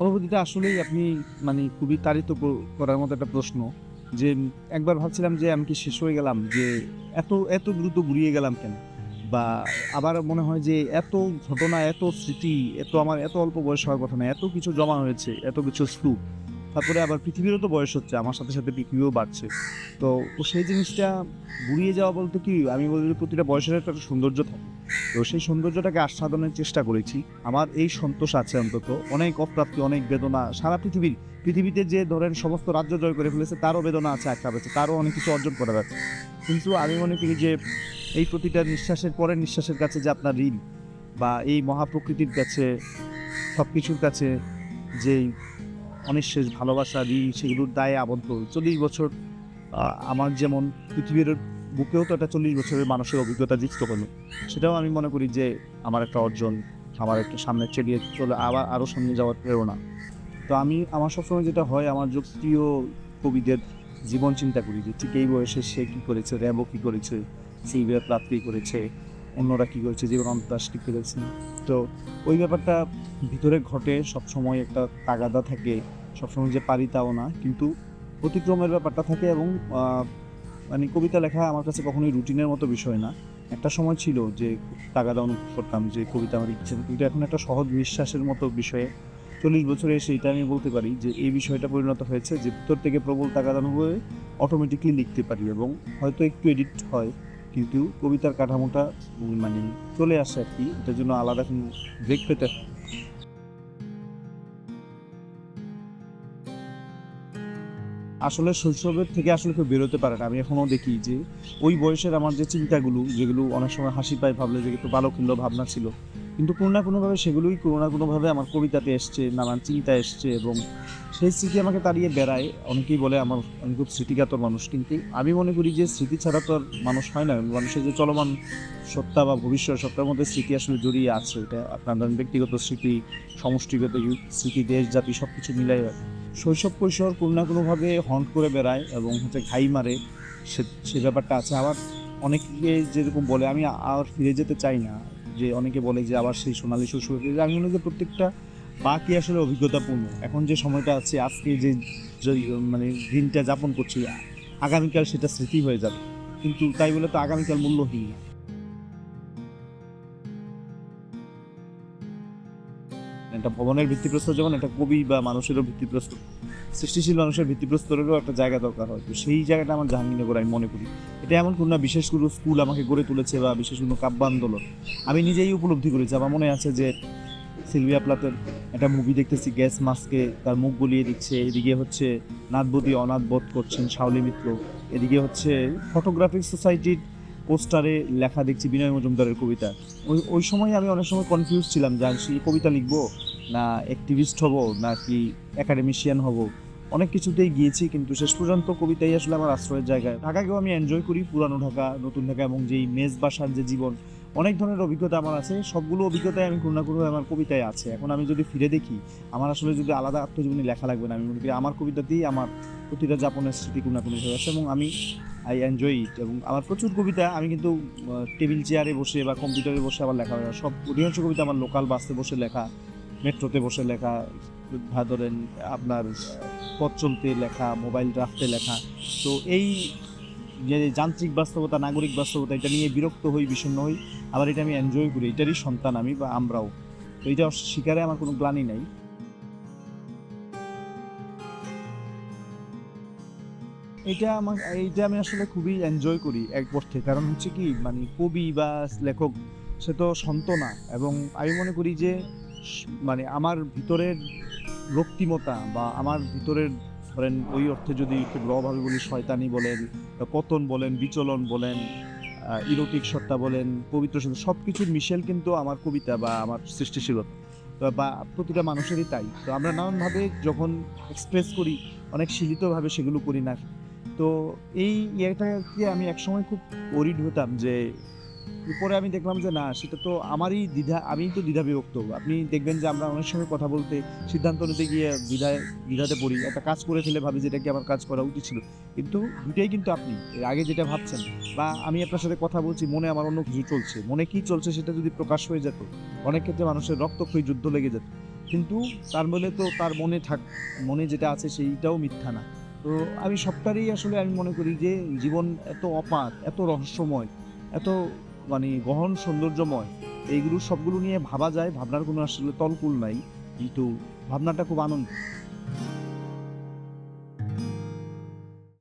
অনুভূতিটা আসলেই আপনি মানে খুবই তাড়িত করার মতো একটা প্রশ্ন যে একবার ভাবছিলাম যে আমি কি শেষ হয়ে গেলাম, যে এত এত দ্রুত ঘুরিয়ে গেলাম কেন? বা আবার মনে হয় যে এত ঘটনা, এত স্মৃতি, এত আমার এত অল্প বয়স হওয়ার কথা না, এত কিছু জমা হয়েছে, এত কিছু স্তূপ তারপরে আবার পৃথিবীরও তো বয়স হচ্ছে, আমার সাথে সাথে পৃথিবীও বাড়ছে। তো তো সেই জিনিসটা ঘুরিয়ে যাওয়া বলতে কি, আমি বলি প্রতিটা বয়সের একটা সৌন্দর্য থাকে। তো সেই সৌন্দর্যটাকে আস্বাদনের চেষ্টা করেছি। আমার এই সন্তোষ আছে অন্তত। অনেক অপ্রাপ্তি, অনেক বেদনা, সারা পৃথিবীর, পৃথিবীতে যে ধরেন সমস্ত রাজ্য জয় করে ফেলেছে, তারও বেদনা আছে একটা আছে তারও অনেক কিছু অর্জন করা যাচ্ছে কিন্তু আমি মনে করি যে এই প্রতিটা নিঃশ্বাসের পরের নিঃশ্বাসের কাছে যে আপনার ঋণ বা এই মহাপ্রকৃতির কাছে সব কিছুর কাছে যে অনিঃশেষ ভালোবাসা ঋণ সেগুলোর দায়ে আবদ্ধ। চল্লিশ বছর আমার যেমন পৃথিবীর বুকেও তো একটা চল্লিশ বছরের মানুষের অভিজ্ঞতা যুক্ত হলো সেটাও আমি মনে করি যে আমার একটা অর্জন, আমার একটা সামনে চেলিয়ে চলে, আবার আরও সামনে যাওয়ার প্রেরণা। তো আমি, আমার সবসময় যেটা হয়, আমার প্রিয় কবিদের জীবন চিন্তা করি যে ঠিক এই বয়সে সে কী করেছে র্যাবো কী করেছে প্লাত কী করেছে, অন্যরা কী করেছে, জীবন দাস কী করেছে। তো ওই ব্যাপারটা ভিতরে ঘটে সবসময় একটা তাগাদা থাকে সবসময় যে পারি তাও না, কিন্তু অতিক্রমের ব্যাপারটা থাকে এবং মানে কবিতা লেখা আমার কাছে কখনোই রুটিনের মতো বিষয় না। একটা সময় ছিল যে তাগাদা অনুভব করতাম, যে কবিতা আমার ইচ্ছে কিন্তু এখন একটা সহজ বিশ্বাসের মতো বিষয়ে চল্লিশ বছরে এসে এটা আমি বলতে পারি যে, এই বিষয়টা পরিণত হয়েছে যে, ভিতর থেকে প্রবল তাগাদা অনুভবে অটোমেটিকলি লিখতে পারি এবং হয়তো একটু এডিট হয়। কিন্তু কবিতার কাঠামোটা মানে চলে আসে আর কি। এটার জন্য আলাদা কোনো ব্রেক পেতে আসলে শৈশবের থেকে আসলে কেউ বেরোতে পারে না। আমি এখনও দেখি যে ওই বয়সের আমার যে চিন্তাগুলো, যেগুলো অনেক সময় হাসি পায়, ভাবলে যে একটু কিনলো ভাবনা ছিল। কিন্তু কোনো না কোনোভাবে সেগুলোই কোনো না কোনোভাবে আমার কবিতাতে এসছে, নানান চিন্তা এসছে এবং সেই স্মৃতি আমাকে তাড়িয়ে বেড়ায়। অনেকেই বলে আমার, আমি খুব স্মৃতিকাতর মানুষ, কিন্তু আমি মনে করি যে স্মৃতি ছাড়া তো আর মানুষ হয় না। মানুষের যে চলমান সত্তা বা ভবিষ্যৎ সত্তার মধ্যে স্মৃতি আসলে জড়িয়ে আছে। এটা আপনার ব্যক্তিগত স্মৃতি, সমষ্টিগত স্মৃতি, দেশ, জাতি সব কিছু মিলাই শৈশব কৈশোর কোনো না কোনোভাবে হন্ট করে বেড়ায় এবং হচ্ছে ঘাই মারে সে সে ব্যাপারটা আছে। আবার অনেকে যেরকম বলে, আমি আর ফিরে যেতে চাই না। যে অনেকে বলে যে আবার সেই সোনালি শৈশবে আমি মনে যে প্রত্যেকটা বাকি আসলে অভিজ্ঞতাপূর্ণ। এখন যে সময়টা আছে, আজকে যে মানে দিনটা যাপন করছি, আগামীকাল সেটা স্মৃতি হয়ে যাবে। কিন্তু তাই বলে তো আগামীকাল মূল্যহীন না। একটা ভবনের ভিত্তিপ্রস্তর যেমন একটা কবি বা মানুষেরও ভিত্তিপ্রস্তর, সৃষ্টিশীল মানুষের ভিত্তিপ্রস্তরেরও একটা জায়গা দরকার হয়। তো সেই জায়গাটা আমার জাহাঙ্গীরনগর আমি মনে করি। এটা এমন কোনো না, বিশেষ কোনো স্কুল আমাকে গড়ে তুলেছে বা বিশেষ কোনো কাব্য আন্দোলন। আমি নিজেই উপলব্ধি করেছি। আমার মনে আছে যে সিলভিয়া প্লাতের একটা মুভি দেখতেছি গ্যাস মাস্কে তার মুখ গলিয়ে দিচ্ছে। এদিকে হচ্ছে নাথবতী অনাথ বোধ করছেন শাওলি মিত্র। এদিকে হচ্ছে ফটোগ্রাফিক সোসাইটির পোস্টারে লেখা দেখছি বিনয় মজুমদারের কবিতা। ওই ওই সময় আমি অনেক সময় কনফিউজ ছিলাম যে আমি কবিতা লিখব, না অ্যাক্টিভিস্ট হব, নাকি একাডেমিশিয়ান হব। অনেক কিছুতেই গিয়েছি, কিন্তু শেষ পর্যন্ত কবিতাই আসলে আমার আশ্রয়ের জায়গায়। ঢাকাকেও আমি এনজয় করি, পুরানো ঢাকা, নতুন ঢাকা, এবং যেই মেজ বাসার যে জীবন অনেক ধরনের অভিজ্ঞতা আমার আছে। সবগুলো অভিজ্ঞতাই আমি কোনো না কোনো আমার কবিতায় আছে। এখন আমি যদি ফিরে দেখি, আমার আসলে যদি আলাদা আত্মজীবনী লেখা লাগবে না, আমি মনে করি আমার কবিতাতেই আমার প্রতিটা যাপনের স্মৃতি কোনো না কোনো হয়ে আছে এবং আমি আই এনজয় ইট এবং আমার প্রচুর কবিতা, আমি কিন্তু টেবিল চেয়ারে বসে বা কম্পিউটারে বসে আমার লেখা হয়। সব অধিকাংশ কবিতা আমার লোকাল বাসে বসে লেখা মেট্রোতে বসে লেখা, ধরেন আপনার পথ চলতে লেখা মোবাইল রাখতে লেখা। তো এই যে যান্ত্রিক বাস্তবতা, নাগরিক বাস্তবতা, এটা নিয়ে বিরক্ত হই, বিষণ্ণ হই, আবার এটা আমি এনজয় করি, এটারই সন্তান আমি বা আমরাও। তো এটা শিকারে আমার কোনো গ্লানি নাই। এটা আমার, এইটা আমি আসলে খুবই এনজয় করি এক অর্থে। কারণ হচ্ছে কি মানে কবি বা লেখক, সে তো সন্ত না এবং আমি মনে করি যে মানে আমার ভিতরের রক্তিমতা বা আমার ভিতরের ধরেন ওই অর্থে যদি একটু রভাবে বলি, শয়তানি বলেন, পতন বলেন, বিচলন বলেন ইরোটিক সত্তা বলেন, পবিত্র সত্তা সব কিছুর মিশেল কিন্তু আমার কবিতা বা আমার সৃষ্টিশীলতা। বা প্রতিটা মানুষেরই তাই। তো আমরা নানানভাবে যখন এক্সপ্রেস করি, অনেক সীমিতভাবে সেগুলো করি না। তো এই ইয়েটাকে আমি একসময় খুব ওরিড হতাম যে উপরে আমি দেখলাম যে না, সেটা তো আমারই দ্বিধা আমি তো দ্বিধা বিভক্ত আপনি দেখবেন যে আমরা অনেক সময় কথা বলতে, সিদ্ধান্ত নিতে গিয়ে দ্বিধায়, দ্বিধাতে পড়ি। একটা কাজ করে ফেলে ভাবি যেটা কি আমার কাজ করা উচিত ছিল। কিন্তু দুটাই কিন্তু আপনি, এর আগে যেটা ভাবছেন, বা আমি আপনার সাথে কথা বলছি, মনে আমার অন্য কিছু চলছে। মনে কি চলছে সেটা যদি প্রকাশ হয়ে যেত, অনেক ক্ষেত্রে মানুষের রক্তক্ষয়ী যুদ্ধ লেগে যেত। কিন্তু তার বলে তো তার মনে থাক, মনে যেটা আছে সেইটাও মিথ্যা না। তো আমি সবটারই আসলে আমি মনে করি যে জীবন এত অপার, এত রহস্যময়, এত মানে গহন সৌন্দর্যময়, এইগুলো সবগুলো নিয়ে ভাবা যায়। ভাবনার কোনো আসলে তলকুল নাই। কিন্তু ভাবনাটা খুব আনন্দ